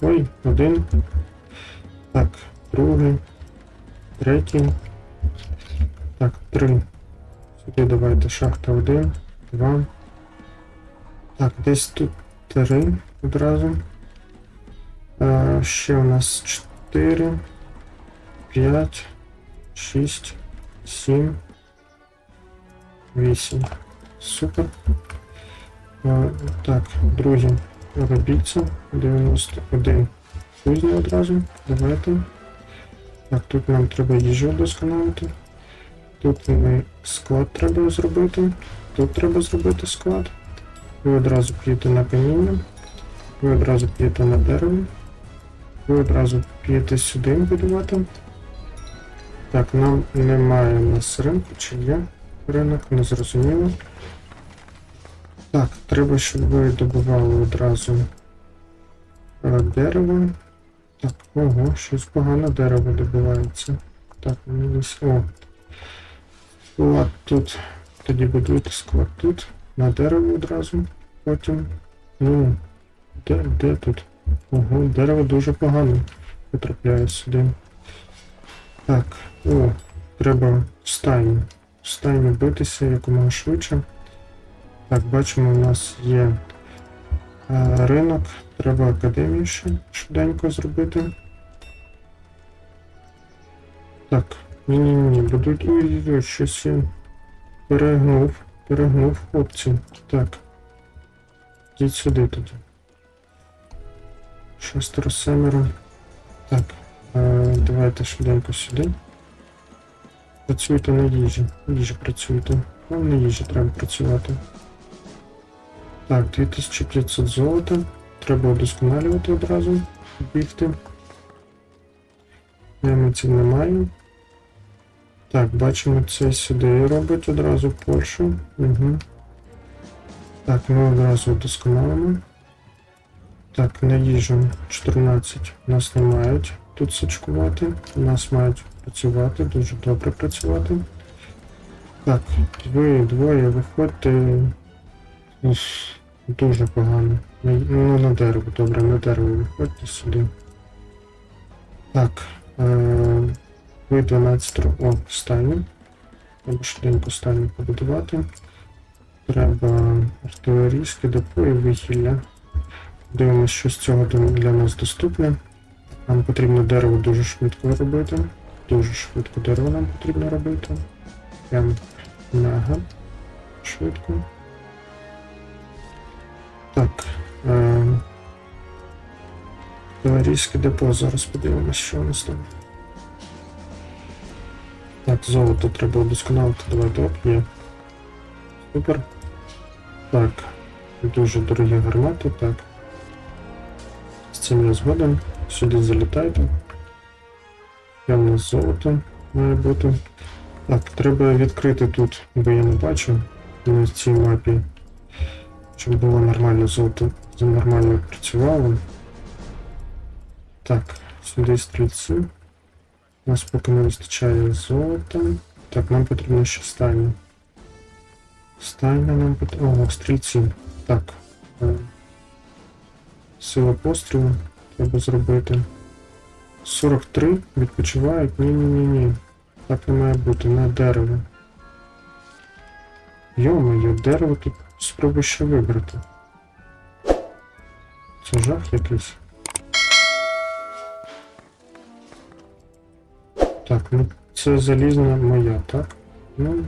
Ой, один. Так, другий. Третій. Так, три. Сюди давайте шахта один, два. Так, десь тут три одразу. Е, ще у нас чотири, п'ять, шість, сім, вісім. Супер. Е, так, друзі, робіть це. 91 кузні одразу. Давайте. Так, тут нам треба їжу вдосконалити. Тут ми склад треба зробити. Тут треба зробити склад. Ви одразу п'єте на каміння. Ви одразу п'єте на дерево. Ви одразу п'єте сюди будувати. Так, нам немає у нас ринку, чи є ринок, не зрозуміло. Так, треба, щоб ви добували одразу е, дерево. Так, ого, щось погано дерево добувається. Так, мені десь. О. Склад тут. Тоді будуйте склад тут. На дерево одразу. Потім. Ну. Де, де тут? Ого, дерево дуже погано потрапляє сюди. Так, о, треба в стайню. В стайню битися якомога швидше. Так, бачимо, у нас є е, ринок. Треба академію ще швиденько зробити. Так, ні-ні-ні, будуть. Ой-ой-ой, щось я перегнув. Перегнув хлопці. Так. Йдіть сюди тоді. Шестеро семеро. Так. Е, давайте швиденько сюди. Працюйте на їжі. Їжі працюйте. Вам на їжі треба працювати. Так, 2500 золота. Треба удосконалювати одразу. Бігти. Наймиців немає. Так, бачимо, це сюди робить одразу Поршу. Угу. Так, ми одразу удосконалимо. Так, на їжу 14 нас не мають тут сачкувати. У нас мають працювати, дуже добре працювати. Так, ви двоє виходьте. Уф, Дуже погано. Ну, на дерево, добре, на дерево виходьте сюди. Так. Е- ви 12 ро- О, стайню. Треба швиденько стайню побудувати. Треба артилерійське депо і вихілля. Дивимося, що з цього для нас доступне. Нам потрібно дерево дуже швидко робити. Дуже швидко дерево нам потрібно робити. Прям мега швидко. Так. Е- Артилерійське депо. Зараз подивимося, що у нас там. Так, золото треба удосконалити. Давайте оп, є. Супер. Так. Дуже дорогі гармати, так. З цим я згоден. Сюди залітайте. Я в нас золото має бути. Так, треба відкрити тут, бо я не бачу на цій мапі. Щоб було нормально золото нормально працювало. Так, сюди стрільці. У нас поки не вистачає золота. Так, нам потрібно ще стайня. Стайня нам потрібно. Ого, стрільці. Так. е, Сила пострілу треба зробити. 43 відпочивають. Ні-ні-ні-ні. Так не має бути, на дерево. Йо-моє, дерево тут спробуй ще вибрати. Це жах якийсь. Так, ну це залізна моя, так? Ну,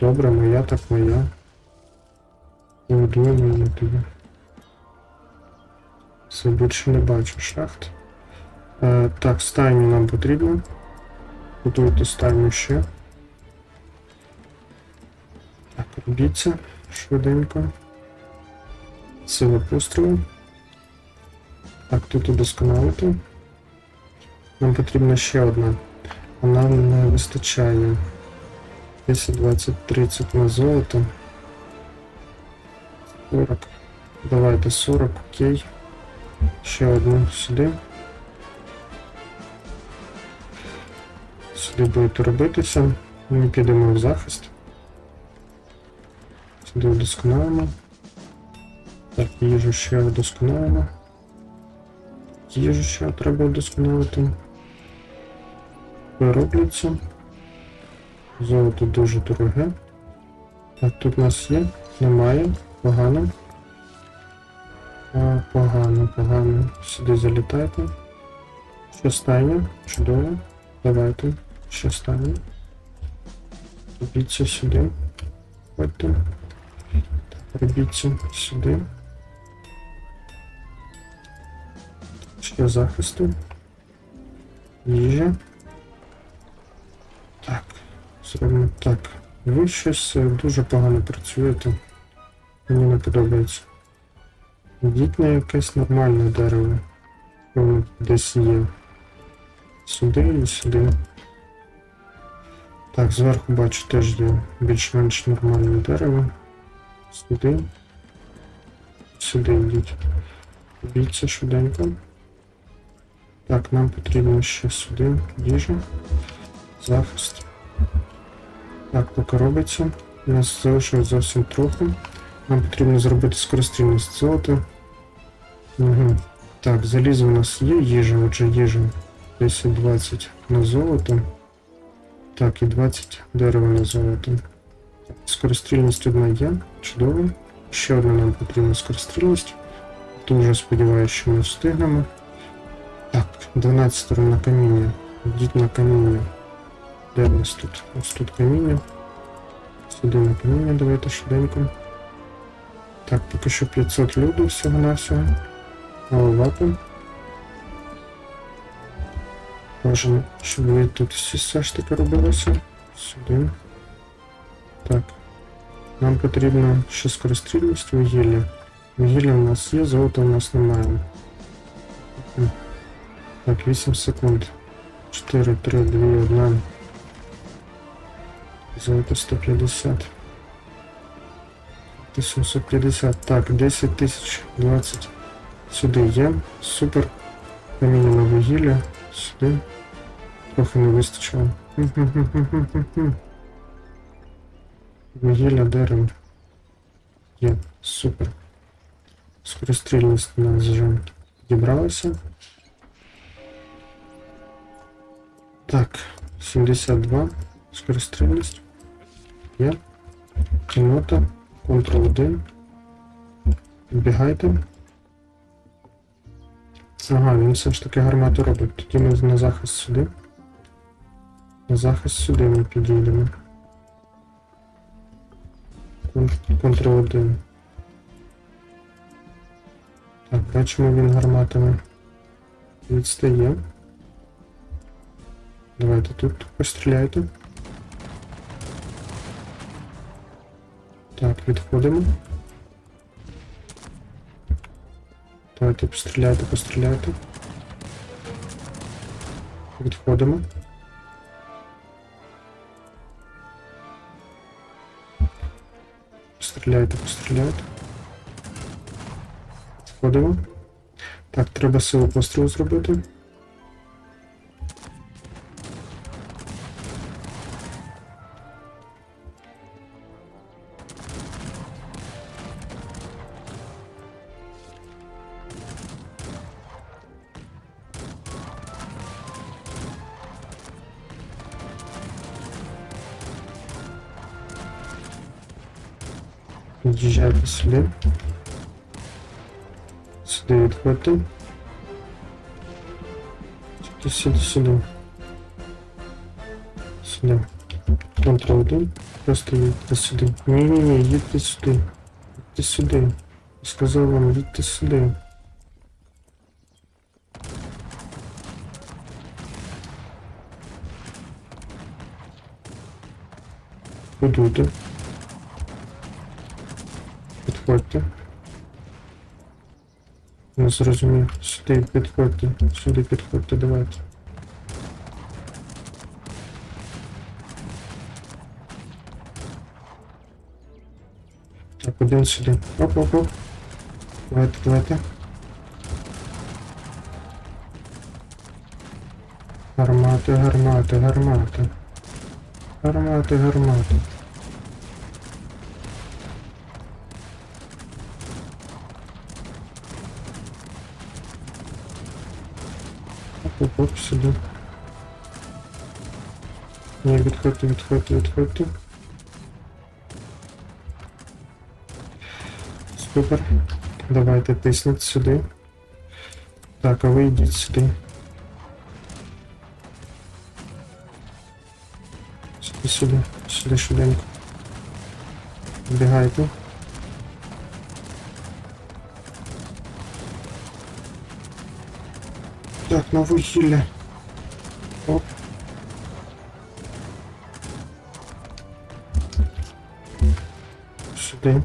добре, моя, так моя. Поводуємо її тоді. Все більше не бачу шахт. Е, так, стайню нам потрібно. Готуйте стайню ще. Так, робіться швиденько. Сила пострілу. Так, тут удосконалити. Нам потрібна ще одна. А не вистачає 10, 20, 30 на золото. 40. Давайте 40, окей. Ще одну сюди. Сюди будете робитися. Ми підемо в захист. Сюди вдосконалимо. Так, їжу ще вдосконалимо. їжу ще треба удосконалити. Виробляться. Золото дуже дороге. Так, тут у нас є, немає, погано. А, погано, погано. Сюди залітайте. Ще стайня, чудово. Давайте. Ще стайня. Робіться сюди. Ходьте. Робіться сюди. Ще захисту. Їжа. Так. Зробимо так. Ви щось дуже погано працюєте. Мені не подобається. Йдіть на якесь нормальне дерево. Воно десь є. Сюди і сюди. Так, зверху бачу теж є більш-менш нормальне дерево. Сюди. Сюди йдіть. Бійся швиденько. Так, нам потрібно ще сюди їжа. Захист. Так, поки робиться. У нас залишилось зовсім трохи. Нам потрібно зробити скорострільність золота. Угу. Так, залізо у нас є їжа, отже їжа. 10-20 на золото. Так, і 20 дерева на золото. Скорострільність одна є. Чудово. Ще одна нам потрібна скорострільність. Дуже сподіваюся, що ми встигнемо. Так, 12 на каміння. Йдіть на каміння. Де у нас тут? Ось тут каміння. Сюди на каміння, давайте швиденько. Так, поки що 500 люду всього-навсього. Маловато. Бажано, щоб ви тут всі все ж таки робилося. Сюди. Нам потрібно ще скорострільність вугілля. Вугілля у нас є, золота у нас немає. Так, 8 секунд. 4, 3, 2, 1. Золото 150. 850. Так, 10 тисяч 20. Сюди є. Супер. На вугілля. Сюди. Трохи не вистачило. Вугілля дерево. Є. Супер. Скорострільність у нас вже дібралася. Так, 72. Скорострільність. Є. Кінота. Ctrl 1. Підбігайте. Ага, він все ж таки гармату робить. Тоді ми на захист сюди. На захист сюди ми підійдемо. Ctrl 1. Так, бачимо він гарматами. Відстає. Давайте тут постріляйте. Так, відходимо. Давайте постріляйте, постріляйте. Відходимо. Постріляйте, постріляйте. Сходимо. Так, треба силу пострілу зробити. Відходьте. Сюди, сюди, сюди. Сюди. Ctrl 1. Просто їдьте сюди. Ні-ні-ні, їдьте сюди. Їдьте сюди. Сказав вам, їдьте сюди. Будуйте. Підходьте. Не зрозумів. Сюди підходьте. Сюди підходьте, давайте. Так, один сюди. Оп-оп-оп. Давайте, давайте. Гармати, гармати, гармати. Гармати, гармати. Оп, оп, сюди. Ні, відходьте, відходьте, відходьте. Супер. Давайте тисніть сюди. Так, а ви йдіть сюди. Сюди, сюди, сюди швиденько. Бігайте. Так, на вугілля. Оп. Сюди.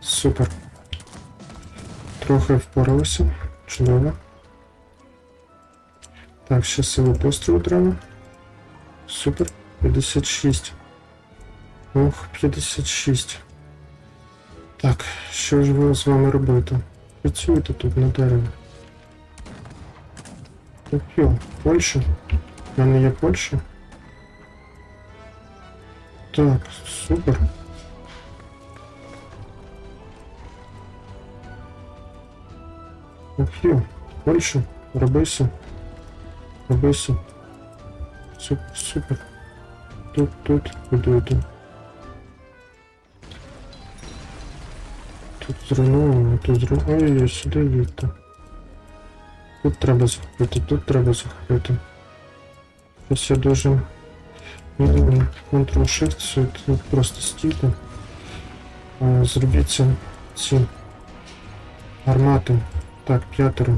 Супер. Трохи впоралися. Чудово. Так, ще силу пострілу треба. Супер. 56. Ох, 56. Так, що ж ви з вами робити? Працюєте тут на дереві. Так, йо, Польща? В мене є Польща? Так, супер. Ох, йо, Польща, робися. Робися. Супер, супер. Тут, тут, будуйте. Тут зруйновано, тут зруйновано. Ой-ой, сюди їдьте. Тут треба захопити, тут треба захопити. Щось я дуже... Ні-ні-ні, Ctrl-Shift, це тут просто стійте. А, Зробіть це, ці гармати. Так, п'ятеро.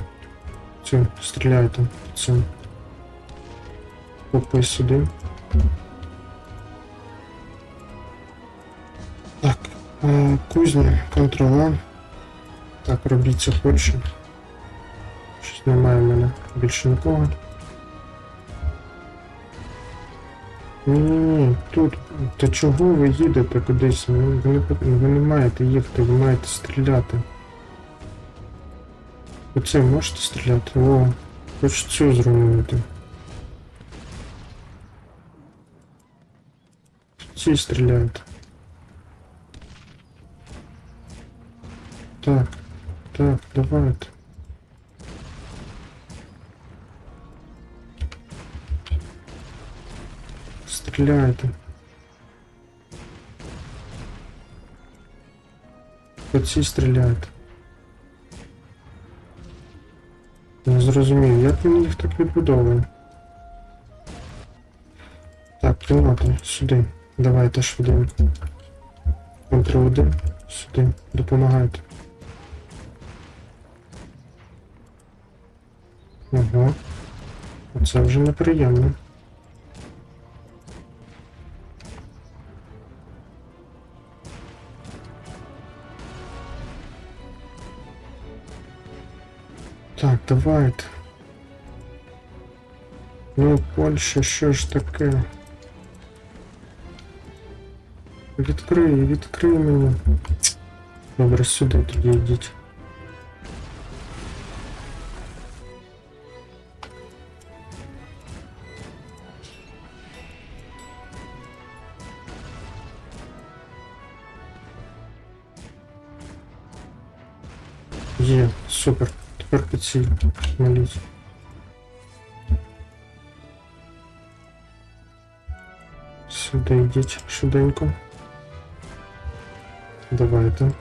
Цю, стріляйте. Це. Попи сюди. Так, а, кузня, Ctrl-A. Так, робіть це Польща. Щось немає в мене більше нікого. Ні-ні-ні, тут. Та чого ви їдете кудись? Ви не, ви не маєте їхати, ви маєте стріляти. Оце можете стріляти? О, хоч цю зруйнувати. Ці стріляють. Так, так, давайте. Стріляйте. Оці стріляють. Не зрозумів, як він їх так відбудовує. Так, приймати сюди. Давайте швиденько. Ctrl 1 сюди. Допомагайте. Ага. Оце вже неприємно. давайте. Ну, Польща, що ж таке? Відкрий, відкрий мені. Добре, сюди тоді йдіть. супер. Тепер під ці маліть. Сюди йдіть швиденько. Давайте.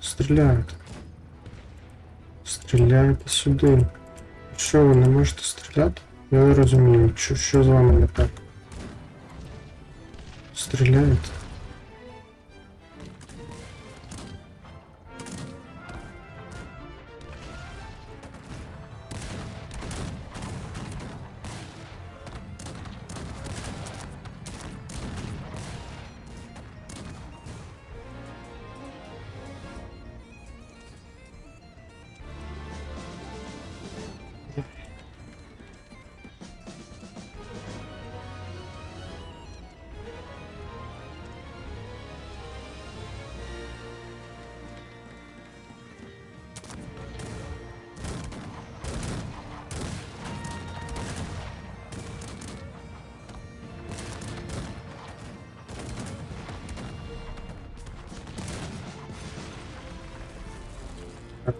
Стріляйте. Стріляйте сюди. Що ви не можете стріляти? Я не розумію, що, що з вами не так. Стріляєте?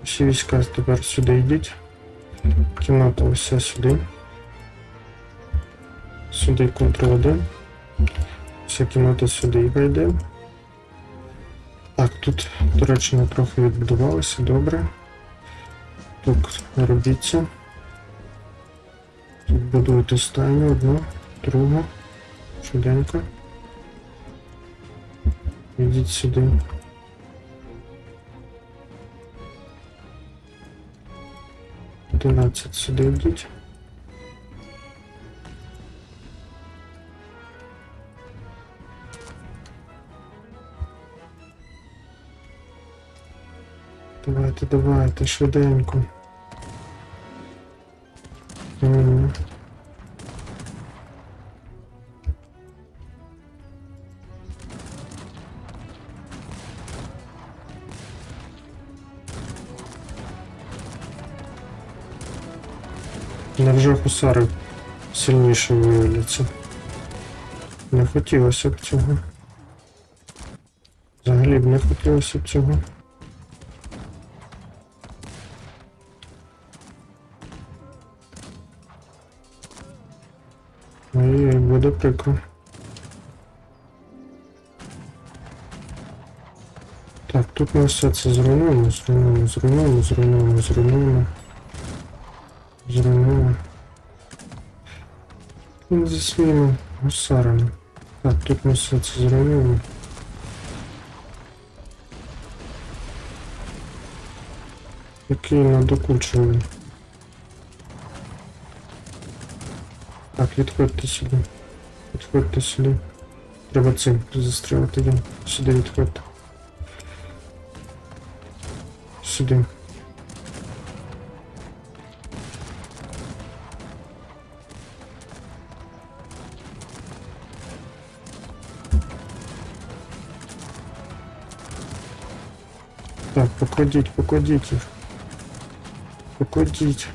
Всі війська тепер сюди йдіть. Кімната уся сюди. Сюди Ctrl 1. Вся кімната сюди вийде. Так, тут Туреччина трохи відбудувалася, добре. Тут робіться. Тут будуєте стайню одну, другу. Швиденько. Йдіть сюди. Одинадцять сюди йдуть. Давайте, давайте, швиденько. Невже гусари сильніше виявляться? Не хотілося б цього. Взагалі б не хотілося б цього. Ой, буде прикро. Так, тут ми все це зруйнуємо, зруйнуємо, зруйнуємо, зруйнуємо, зруйнуємо. Зруйнуємо. Зі своїми гусарами. Так, тут ми все це зруйнуємо. Який надокучливий. Так, відходьте сюди. Відходьте сюди. Треба цим застрілити. Сюди відходьте. Сюди. покладіть, покладіть їх. Покладіть.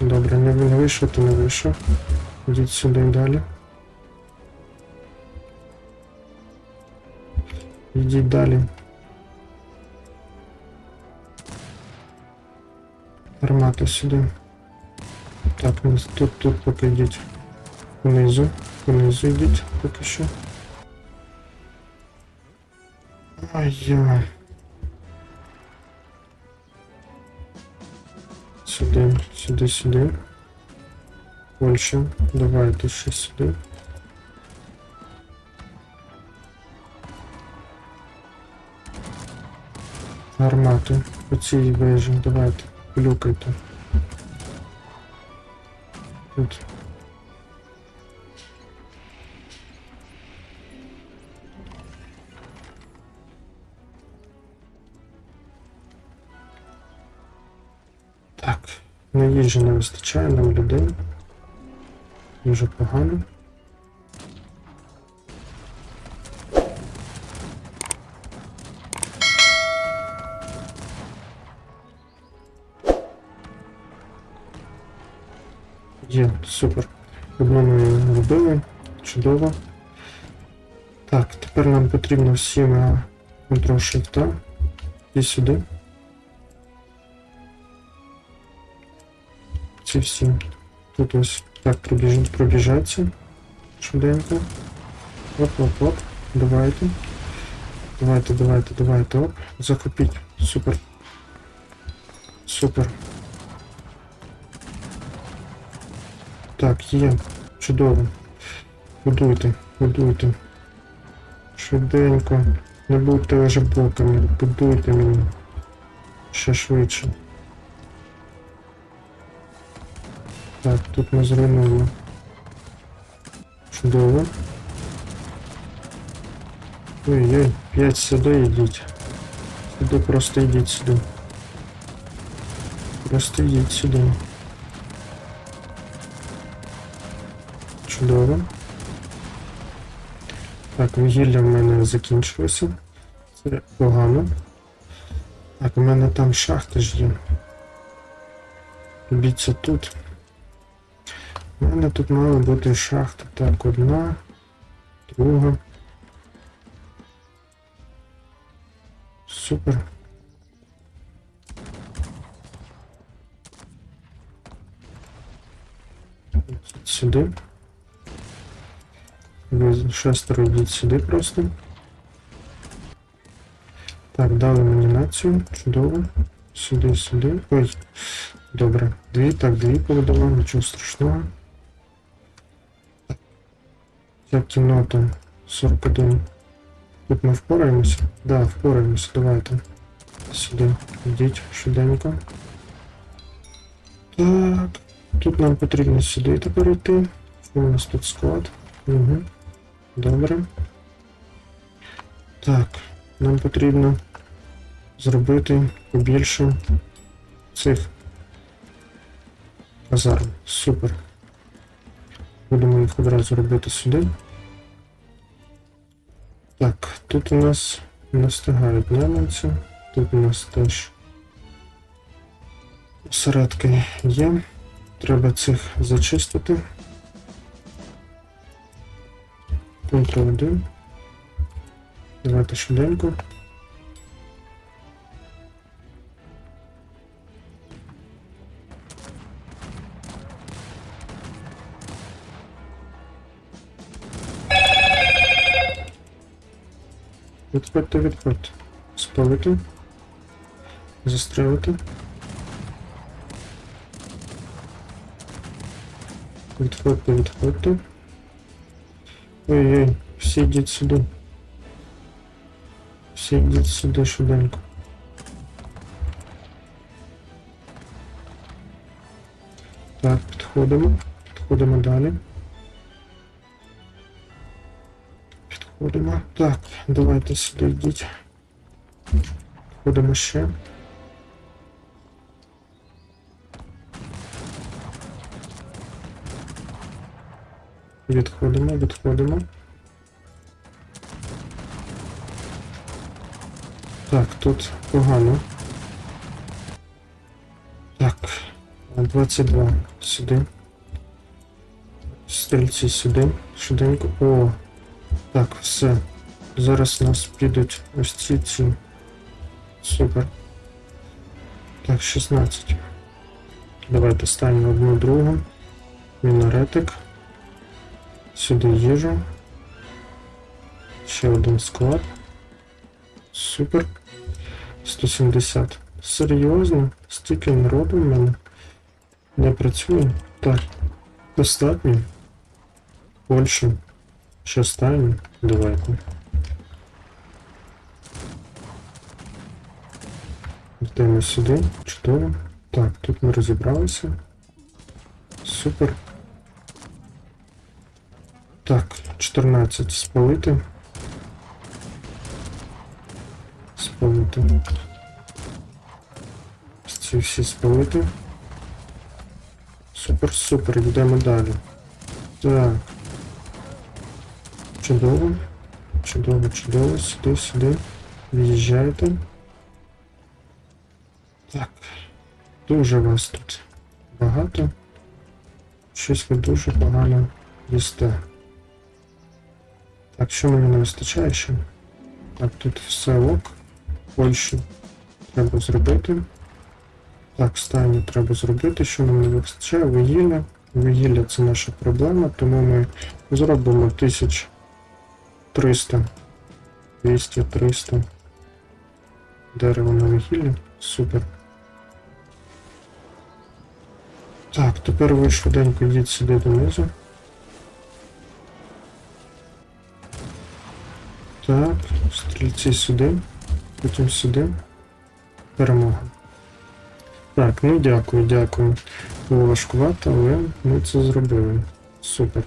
Добре, не не вийшов, то не вийшов. Йдіть сюди далі. Йдіть далі. Гармати сюди. Так, ну, тут, тут поки йдіть. Внизу. Внизу йдіть поки що. Ай-яй. Сюди, сюди, Давай, Польща. Давайте ще сюди. Гармати. По цій вежі. Давайте. Плюкайте. Тут. На їжі не вистачає нам людей. Дуже погано. Є, супер. Одну ми вбили. Чудово. Так, тепер нам потрібно всі на Ctrl Shift і сюди. Ці всі. Тут ось так пробіж... пробіжаться. Швиденько. Оп-оп-оп. Давайте. Давайте, давайте, давайте. Оп. Захопіть. Супер. Супер. Так, є. Чудово. Будуйте, будуйте. Швиденько. Не будьте вже блоками. Будуйте мені. Ще швидше. Так, тут ми зруйнуємо. Чудово. Ой-ой, 5 сюди йдіть. Сюди просто йдіть сюди. Просто йдіть сюди. Чудово. Так, вугілля в мене закінчилося. Це погано. Так, у мене там шахти ж є. Бійця тут. У мене тут мала бути шахта. Так, одна, друга. Супер. Сюди. Ви Шестеро йдуть сюди просто. Так, дали мені націю. Чудово. Сюди, сюди. Ой, добре. Дві, так, дві повидала, нічого страшного. Я кімната 41. Тут ми впораємося? Да, впораємося, давайте. Сюди. Йдіть швиденько. Так. Тут нам потрібно сюди тепер йти. У нас тут склад. Угу. Добре. Так, нам потрібно зробити побільше цих казарм. Супер. Будемо їх одразу робити сюди. Так, тут у нас не встигають найманці. Тут у нас теж осередки є. Треба цих зачистити. Ctrl 1. Давайте швиденько. Відходьте, відходьте. Спалити. Застрелити. Відходьте, відходьте. Ой-ой, всі йдіть сюди. Всі йдіть сюди швиденько. Так, підходимо. Підходимо далі. Підходимо. Так, давайте сюди йдіть. Підходимо ще. Відходимо, відходимо. Так, тут погано. Так, 22 сюди. Стрільці сюди. Швиденько. О! Так, все. Зараз нас підуть ось ці ці. Супер. Так, 16. Давайте ставимо одну другу. Мінаретик. Сюди їжу. Ще один склад. Супер. 170. Серйозно? Стільки народу в мене не працює. Так. Достатньо. Польщу. Ще ставимо. Давайте. Йдемо сюди. Чудово. Так, тут ми розібралися. Супер. Так, 14 спалити. Спалити. Ці всі спалити. Супер, супер, йдемо далі. Так. Чудово. Чудово, чудово. Сюди, сюди. В'їжджайте. Так. Дуже вас тут багато. Щось ви дуже погано їсте. Так, що мені не вистачає ще? Так, тут все ок. Польщу треба зробити. Так, стайню треба зробити. Що нам не вистачає? Вугілля. Вугілля це наша проблема, тому ми зробимо 1300. 200, 300. Дерево на вугілля. Супер. Так, тепер ви швиденько йдіть сюди донизу. Так, стрільці сюди, потім сюди. Перемога. Так, ну дякую, дякую. Було важкувато, але ми це зробили. Супер.